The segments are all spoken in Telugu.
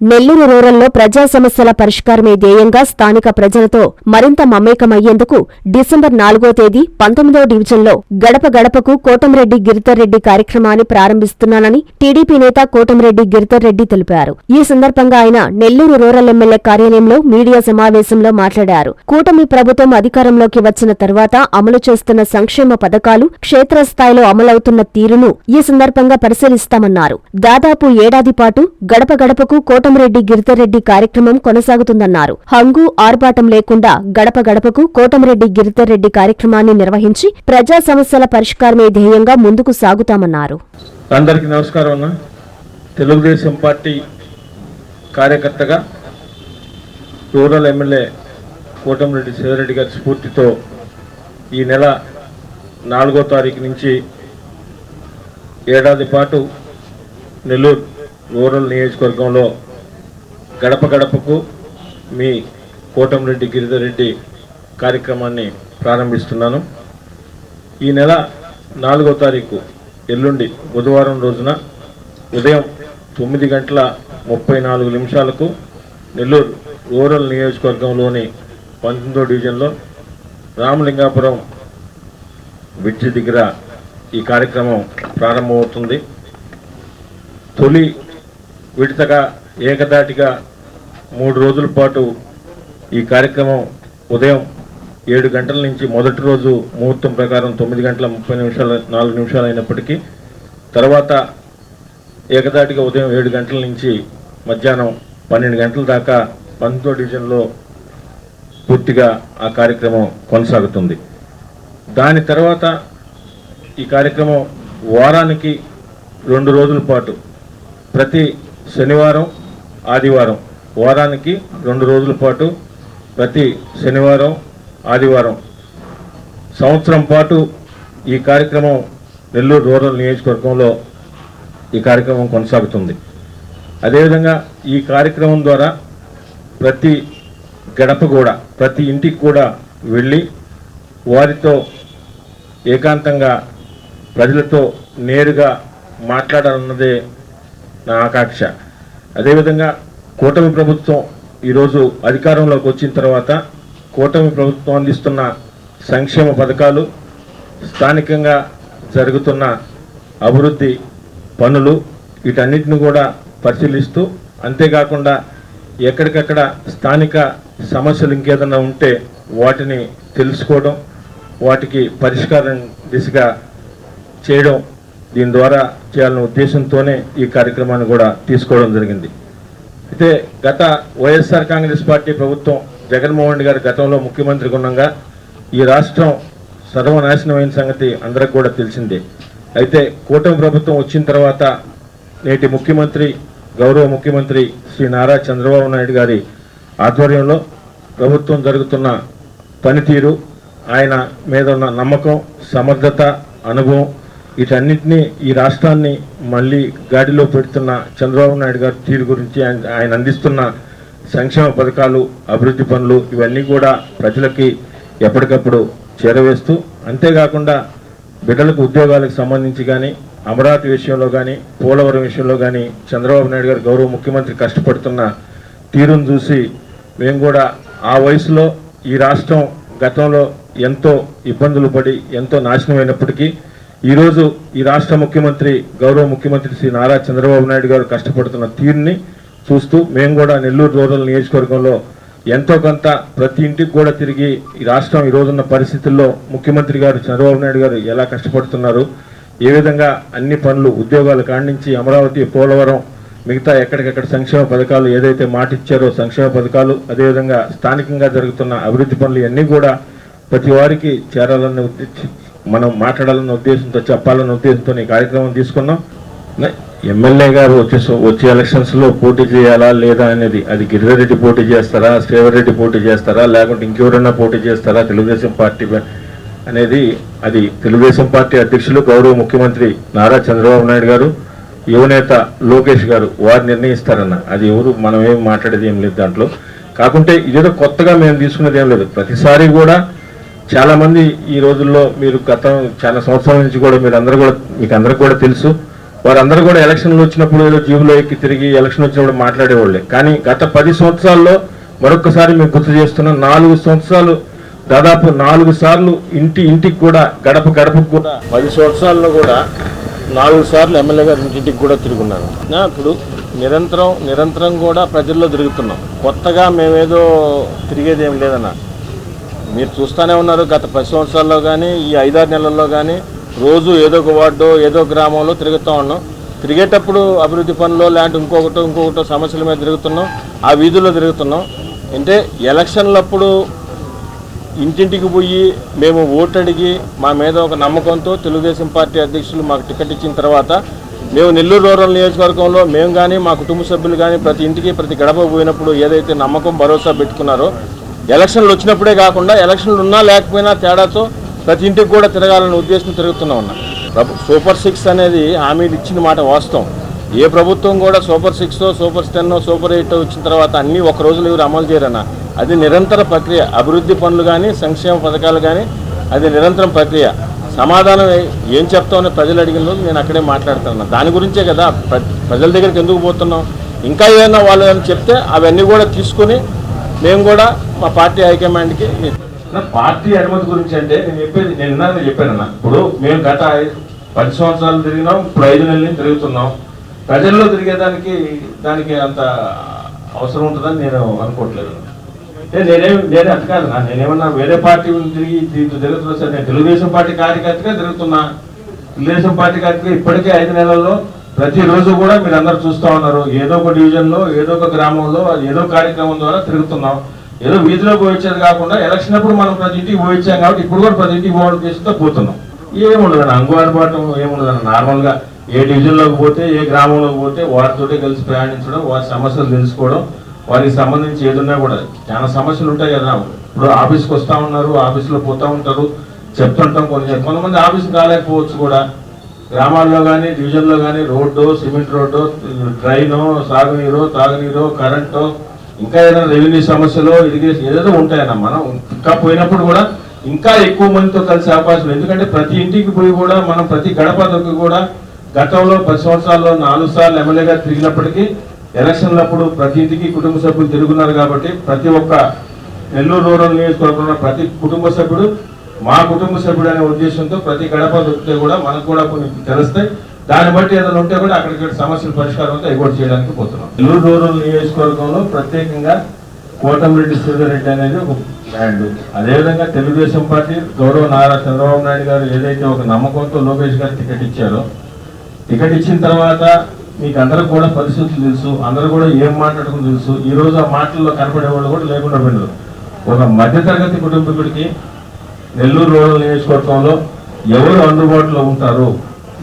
నెల్లూరు రూరల్లో ప్రజా సమస్యల పరిష్కారమే ధ్యేయంగా స్థానిక ప్రజలతో మరింత మమేకమయ్యేందుకు డిసెంబర్ నాలుగో తేదీ పంతొమ్మిదో డివిజన్లో గడప గడపకు కోటంరెడ్డి గిరితర్రెడ్డి కార్యక్రమాన్ని ప్రారంభిస్తున్నానని టీడీపీ నేత కోటంరెడ్డి గిరితర్రెడ్డి తెలిపారు. ఈ సందర్భంగా ఆయన నెల్లూరు రూరల్ ఎమ్మెల్యే కార్యాలయంలో మీడియా సమావేశంలో మాట్లాడారు. కూటమి ప్రభుత్వం అధికారంలోకి వచ్చిన తర్వాత అమలు చేస్తున్న సంక్షేమ పథకాలు క్షేత్రస్థాయిలో అమలవుతున్న తీరును ఈ సందర్భంగా పరిశీలిస్తామన్నారు. దాదాపు ఏడాది పాటు గడప గడపకు కోటంరెడ్డి గిరితరెడ్డి కార్యక్రమం కొనసాగుతుందన్నారు. హంగు ఆర్భాటం లేకుండా గడప గడపకు కోటంరెడ్డి గిరితరెడ్డి కార్యక్రమాన్ని నిర్వహించి ప్రజా సమస్యల పరిష్కారమే ధ్యేయంగా ముందుకు సాగుతామన్నారు. అందరికీ నమస్కారం అన్న. తెలుగుదేశం పార్టీ కార్యకర్తగా రూరల్ ఎమ్మెల్యే కోటంరెడ్డి శివరెడ్డి గారి స్ఫూర్తితో ఈ నెల నాలుగో తారీఖు నుంచి ఏడాది పాటు నెల్లూరు రూరల్ నియోజకవర్గంలో గడప గడపకు మీ కోటంరెడ్డి గిరిధర్ రెడ్డి కార్యక్రమాన్ని ప్రారంభిస్తున్నాను. ఈ నెల నాలుగో తారీఖు ఎల్లుండి బుధవారం రోజున ఉదయం తొమ్మిది గంటల ముప్పై నాలుగు నిమిషాలకు నెల్లూరు రూరల్ నియోజకవర్గంలోని పంతొమ్మిదో డివిజన్లో రామలింగాపురం బ్రిడ్జి దగ్గర ఈ కార్యక్రమం ప్రారంభమవుతుంది. తొలి విడతగా ఏకదాటిగా మూడు రోజుల పాటు ఈ కార్యక్రమం ఉదయం ఏడు గంటల నుంచి మొదటి రోజు ముహూర్తం ప్రకారం తొమ్మిది గంటల ముప్పై నిమిషాలు నాలుగు నిమిషాలు అయినప్పటికీ తర్వాత ఏకదాటిగా ఉదయం ఏడు గంటల నుంచి మధ్యాహ్నం పన్నెండు గంటల దాకా పంతో డివిజన్లో పూర్తిగా ఆ కార్యక్రమం కొనసాగుతుంది. దాని తర్వాత ఈ కార్యక్రమం వారానికి రెండు రోజుల పాటు ప్రతి శనివారం ఆదివారం. వారానికి రెండు రోజుల పాటు ప్రతి శనివారం ఆదివారం. సంవత్సరం పాటు ఈ కార్యక్రమం నెల్లూరు రూరల్ నియోజకవర్గంలో ఈ కార్యక్రమం కొనసాగుతుంది. అదేవిధంగా ఈ కార్యక్రమం ద్వారా ప్రతి గడప కూడా ప్రతి ఇంటికి కూడా వెళ్ళి వారితో ఏకాంతంగా ప్రజలతో నేరుగా మాట్లాడాలన్నదే నా ఆకాంక్ష. అదేవిధంగా కూటమి ప్రభుత్వం ఈరోజు అధికారంలోకి వచ్చిన తర్వాత కూటమి ప్రభుత్వం అందిస్తున్న సంక్షేమ పథకాలు స్థానికంగా జరుగుతున్న అభివృద్ధి పనులు వీటన్నిటిని కూడా పరిశీలిస్తూ అంతేకాకుండా ఎక్కడికక్కడ స్థానిక సమస్యలు ఇంకేదన్నా ఉంటే వాటిని తెలుసుకోవడం వాటికి పరిష్కారం దిశగా చేయడం దీని ద్వారా చేయాలనే ఉద్దేశంతోనే ఈ కార్యక్రమాన్ని కూడా తీసుకోవడం జరిగింది. అయితే గత వైఎస్ఆర్ కాంగ్రెస్ పార్టీ ప్రభుత్వం జగన్మోహన్ రెడ్డి గారు గతంలో ముఖ్యమంత్రి ఉండగా ఈ రాష్ట్రం సర్వనాశనమైన సంగతి అందరికి కూడా తెలిసిందే. అయితే కూటమి ప్రభుత్వం వచ్చిన తర్వాత నేటి ముఖ్యమంత్రి గౌరవ ముఖ్యమంత్రి శ్రీ నారా చంద్రబాబు నాయుడు గారి ఆధ్వర్యంలో ప్రభుత్వం జరుగుతున్న పనితీరు ఆయన మీద ఉన్న నమ్మకం సమర్థత అనుభవం వీటన్నింటినీ ఈ రాష్ట్రాన్ని మళ్ళీ గాడిలో పెడుతున్న చంద్రబాబు నాయుడు గారి తీరు గురించి ఆయన ఆయన అందిస్తున్న సంక్షేమ పథకాలు అభివృద్ధి పనులు ఇవన్నీ కూడా ప్రజలకి ఎప్పటికప్పుడు చేరవేస్తూ అంతేకాకుండా బిడ్డలకు ఉద్యోగాలకు సంబంధించి కానీ అమరావతి విషయంలో కానీ పోలవరం విషయంలో కానీ చంద్రబాబు నాయుడు గారు గౌరవ ముఖ్యమంత్రి కష్టపడుతున్న తీరును చూసి మేము కూడా ఆ వయసులో ఈ రాష్ట్రం గతంలో ఎంతో ఇబ్బందులు పడి ఎంతో నాశనమైనప్పటికీ ఈరోజు ఈ రాష్ట్ర ముఖ్యమంత్రి గౌరవ ముఖ్యమంత్రి శ్రీ నారా చంద్రబాబు నాయుడు గారు కష్టపడుతున్న తీరుని చూస్తూ మేము కూడా నెల్లూరు రూరల్ నియోజకవర్గంలో ఎంతో కొంత ప్రతి ఇంటికి కూడా తిరిగి ఈ రాష్ట్రం ఈ పరిస్థితుల్లో ముఖ్యమంత్రి గారు చంద్రబాబు నాయుడు గారు ఎలా కష్టపడుతున్నారు ఏ విధంగా అన్ని పనులు ఉద్యోగాలు కాండించి అమరావతి పోలవరం మిగతా ఎక్కడికెక్కడ సంక్షేమ పథకాలు ఏదైతే మాటిచ్చారో సంక్షేమ పథకాలు అదేవిధంగా స్థానికంగా జరుగుతున్న అభివృద్ధి పనులు ఇవన్నీ కూడా ప్రతి వారికి చేరాలన్న మనం మాట్లాడాలన్న ఉద్దేశంతో చెప్పాలన్న ఉద్దేశంతో ఈ కార్యక్రమం తీసుకున్నాం. ఎమ్మెల్యే గారు వచ్చే వచ్చే ఎలక్షన్స్లో పోటీ చేయాలా లేదా అనేది అది గిరిజరెడ్డి పోటీ చేస్తారా శ్రీవరెడ్డి పోటీ చేస్తారా లేకుంటే ఇంకెవరైనా పోటీ చేస్తారా తెలుగుదేశం పార్టీ అనేది అది తెలుగుదేశం పార్టీ అధ్యక్షులు గౌరవ ముఖ్యమంత్రి నారా చంద్రబాబు నాయుడు గారు యువనేత లోకేష్ గారు వారు నిర్ణయిస్తారన్న. అది ఎవరు మనం ఏం మాట్లాడేది ఏం లేదు దాంట్లో. కాకుంటే ఇదేదో కొత్తగా మేము తీసుకునేది ఏం లేదు. ప్రతిసారి కూడా చాలా మంది ఈ రోజుల్లో మీరు గతం చాలా సంవత్సరాల నుంచి కూడా మీరు అందరూ కూడా మీకు అందరికి కూడా తెలుసు. వారందరూ కూడా ఎలక్షన్లు వచ్చినప్పుడు ఏదో జీవులో ఎక్కి తిరిగి ఎలక్షన్ వచ్చినప్పుడు మాట్లాడేవాళ్ళే. కానీ గత పది సంవత్సరాల్లో మరొకసారి మేము గుర్తు చేస్తున్న నాలుగు సంవత్సరాలు దాదాపు నాలుగు సార్లు ఇంటి ఇంటికి కూడా గడప గడపకు కూడా పది సంవత్సరాల్లో కూడా నాలుగు సార్లు ఎమ్మెల్యే గారి ఇంటింటికి కూడా తిరుగున్నాను. ఇప్పుడు నిరంతరం నిరంతరం కూడా ప్రజల్లో తిరుగుతున్నాం. కొత్తగా మేమేదో తిరిగేది ఏం లేదన్నా. మీరు చూస్తూనే ఉన్నారు గత పది సంవత్సరాల్లో కానీ ఈ ఐదారు నెలల్లో కానీ రోజు ఏదో ఒక వార్డు ఏదో ఒక గ్రామంలో తిరుగుతూ ఉన్నాం. తిరిగేటప్పుడు అభివృద్ధి పనులు లాంటి ఇంకొకటో ఇంకొకటో సమస్యల మీద తిరుగుతున్నాం. ఆ వీధుల్లో తిరుగుతున్నాం. అంటే ఎలక్షన్లప్పుడు ఇంటింటికి పోయి మేము ఓటు అడిగి మా మీద ఒక నమ్మకంతో తెలుగుదేశం పార్టీ అధ్యక్షులు మాకు టికెట్ ఇచ్చిన తర్వాత మేము నెల్లూరు రూరల్ నియోజకవర్గంలో మేము కానీ మా కుటుంబ సభ్యులు కానీ ప్రతి ఇంటికి ప్రతి గడప పోయినప్పుడు ఏదైతే నమ్మకం భరోసా పెట్టుకున్నారో ఎలక్షన్లు వచ్చినప్పుడే కాకుండా ఎలక్షన్లు ఉన్నా లేకపోయినా తేడాతో ప్రతి ఇంటికి కూడా తిరగాలనే ఉద్దేశం తిరుగుతున్నా ఉన్నా సూపర్ సిక్స్ అనేది హామీలు ఇచ్చిన మాట వాస్తవం. ఏ ప్రభుత్వం కూడా super six super ten super eight వచ్చిన తర్వాత అన్నీ ఒక రోజులు ఎవరు అమలు చేయరన్న. అది నిరంతర ప్రక్రియ. అభివృద్ధి పనులు కానీ సంక్షేమ పథకాలు కానీ అది నిరంతరం ప్రక్రియ. సమాధానం ఏం చెప్తామని ప్రజలు అడిగిన రోజు నేను అక్కడే మాట్లాడుతాను దాని గురించే కదా ప్ర- ప్రజల దగ్గరికి ఎందుకు పోతున్నాం? ఇంకా ఏదైనా వాళ్ళు ఏమైనా చెప్తే అవన్నీ కూడా తీసుకుని మేము కూడా మా పార్టీ హైకమాండ్కి పార్టీ అనుమతి గురించి అంటే నేను చెప్పేది నేను ఇందాక చెప్పానన్న ఇప్పుడు మేము గత పది సంవత్సరాలు తిరిగినాం ఇప్పుడు ఐదు నెలలు తిరుగుతున్నాం. ప్రజల్లో తిరిగేదానికి దానికి అంత అవసరం ఉంటుందని నేను అనుకోవట్లేదు. అంటే నేనేం నేనే అట్ట కాదు నా నేనేమన్నా వేరే పార్టీ తిరిగి దీంతో తిరుగుతున్నా సార్ నేను తెలుగుదేశం పార్టీ కార్యకర్తగా తిరుగుతున్నా. తెలుగుదేశం పార్టీ కార్యకర్తగా ఇప్పటికే ఐదు నెలల్లో ప్రతిరోజు కూడా మీరు అందరు చూస్తూ ఉన్నారు. ఏదో ఒక డివిజన్లో ఏదో ఒక గ్రామంలో ఏదో కార్యక్రమం ద్వారా తిరుగుతున్నాం. ఏదో వీధిలో పోయించేది కాకుండా ఎలక్షన్ అప్పుడు మనం ప్రతి ఇంటికి పోయించాం కాబట్టి ఇప్పుడు కూడా ప్రతి ఇంటికి పోవడం చేస్తూ పోతున్నాం. ఏముండదు అంగు అనుబాటం ఏముండదు నార్మల్గా ఏ డివిజన్లోకి పోతే ఏ గ్రామంలోకి పోతే వారితోటే కలిసి ప్రయాణించడం వారి సమస్యలు తెలుసుకోవడం వారికి సంబంధించి ఏదున్నా కూడా చాలా సమస్యలు ఉంటాయి కదా. ఇప్పుడు ఆఫీస్కి వస్తూ ఉన్నారు ఆఫీస్లో పోతూ ఉంటారు చెప్తుంటాం కొన్ని కొంతమంది ఆఫీస్కి రాలేకపోవచ్చు కూడా. గ్రామాల్లో కానీ డివిజన్లో కానీ రోడ్డు సిమెంట్ రోడ్డు ట్రైను సాగునీరు తాగునీరు కరెంటు ఇంకా ఏదైనా రెవెన్యూ సమస్యలు ఇరిగేషన్ ఏదైనా ఉంటాయన్న మనం ఇంకా పోయినప్పుడు కూడా ఇంకా ఎక్కువ మందితో కలిసే అవకాశం ఎందుకంటే ప్రతి ఇంటికి పోయి కూడా మనం ప్రతి గడప దొరికి కూడా గతంలో పది సంవత్సరాల్లో నాలుగు సార్లు ఎమ్మెల్యేగా తిరిగినప్పటికీ ఎలక్షన్లప్పుడు ప్రతి ఇంటికి కుటుంబ సభ్యులు తిరుగున్నారు కాబట్టి ప్రతి ఒక్క నెల్లూరు రూరల్ నియోజకవర్గంలో ప్రతి కుటుంబ సభ్యుడు మా కుటుంబ సభ్యుడు అనే ఉద్దేశంతో ప్రతి గడప దొరికితే కూడా మనకు కూడా కొన్ని తెలుస్తాయి. దాన్ని బట్టి ఏదైనా ఉంటే కూడా అక్కడికి సమస్యలు పరిష్కారం అయితే ఎగోట్ చేయడానికి పోతున్నాం. నెల్లూరు రూరల్ నియోజకవర్గంలో ప్రత్యేకంగా కోటమిరెడ్డి శ్రీధర్రెడ్డి అనేది ఒక బ్రాండ్ అదేవిధంగా తెలుగుదేశం పార్టీ గౌరవ నారా చంద్రబాబు నాయుడు గారు ఏదైతే ఒక నమ్మకంతో లోకేష్ గారు టికెట్ ఇచ్చారో టికెట్ ఇచ్చిన తర్వాత మీకు అందరికి కూడా పరిస్థితులు తెలుసు అందరూ కూడా ఏం మాట్లాడుకుని తెలుసు. ఈ రోజు ఆ మాటల్లో కనపడే వాళ్ళు కూడా లేకుండా పోయినారు. ఒక మధ్యతరగతి కుటుంబీకుడికి నెల్లూరు రూరల్ నియోజకవర్గంలో ఎవరు అందుబాటులో ఉంటారు?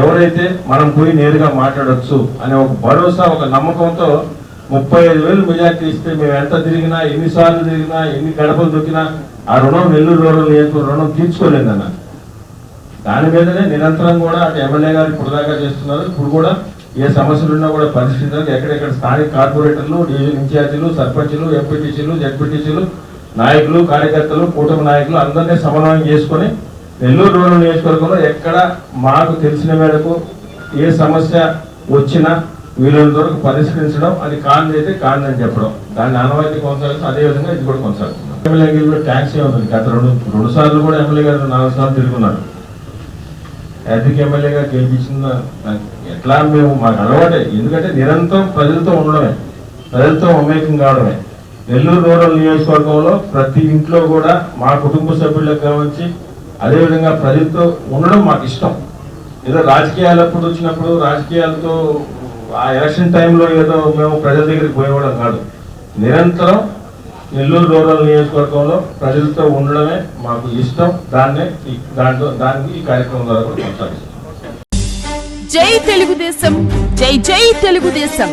ఎవరైతే మనం పోయి నేరుగా మాట్లాడచ్చు అనే ఒక భరోసా ఒక నమ్మకంతో ముప్పై ఐదు వేలు మెజార్టీ ఇస్తే మేము ఎంత తిరిగినా ఎన్నిసార్లు తిరిగినా ఎన్ని గడపలు దొక్కినా ఆ రుణం నెల్లూరు రూరల్ నియోజకవర్గం రుణం తీర్చుకోలేదన్న. దాని మీదనే నిరంతరం కూడా అటు ఎమ్మెల్యే గారు ఇప్పుడు దాకా చేస్తున్నారు. ఇప్పుడు కూడా ఏ సమస్యలు ఉన్నా కూడా పరిశీలించాలి ఎక్కడెక్కడ స్థానిక కార్పొరేటర్లు డివిజన్ ఇన్ఛార్జీలు సర్పంచ్లు ఎంపీటీసీలు జడ్పీటీసీలు నాయకులు కార్యకర్తలు కూటమి నాయకులు అందరినీ సమన్వయం చేసుకొని నెల్లూరు రూరల్ నియోజకవర్గంలో ఎక్కడ మాకు తెలిసిన మేరకు ఏ సమస్య వచ్చినా వీలైనంత వరకు పరిష్కరించడం అది కాంది అయితే కాంది చెప్పడం. దాన్ని ఆనవాయితీ కొనసాగుతుంది అదేవిధంగా ఇది కూడా కొనసాగుతుంది ఎమ్మెల్యే గారు ట్యాక్స్ ఏముంది గత రెండు రెండు సార్లు కూడా ఎమ్మెల్యే గారు నాలుగు సార్లు తిరుగున్నారు యాత్రిక ఎమ్మెల్యేగా గెలిపించిన ఎట్లా మేము మాకు అలవాటే. ఎందుకంటే నిరంతరం ప్రజలతో ఉండడమే. ప్రజలతో మమేకం కావడమే. నెల్లూరు రూరల్ నియోజకవర్గంలో ప్రతి ఇంట్లో కూడా మా కుటుంబ సభ్యులకు కావచ్చు అదేవిధంగా ప్రజలతో ఉండడం మాకు ఇష్టం. ఏదో రాజకీయాలప్పుడు వచ్చినప్పుడు రాజకీయాలతో ఆ ఎలక్షన్ టైంలో ఏదో మేము ప్రజల దగ్గరికి పోయేవాళ్ళం కాదు. నిరంతరం నెల్లూరు రూరల్ నియోజకవర్గంలో ప్రజలతో ఉండడమే మాకు ఇష్టం. దాన్నే దాంట్లో దానికి ఈ కార్యక్రమం ద్వారా కూడా కొనసాగిస్తాం. జై తెలుగుదేశం జై జై తెలుగుదేశం.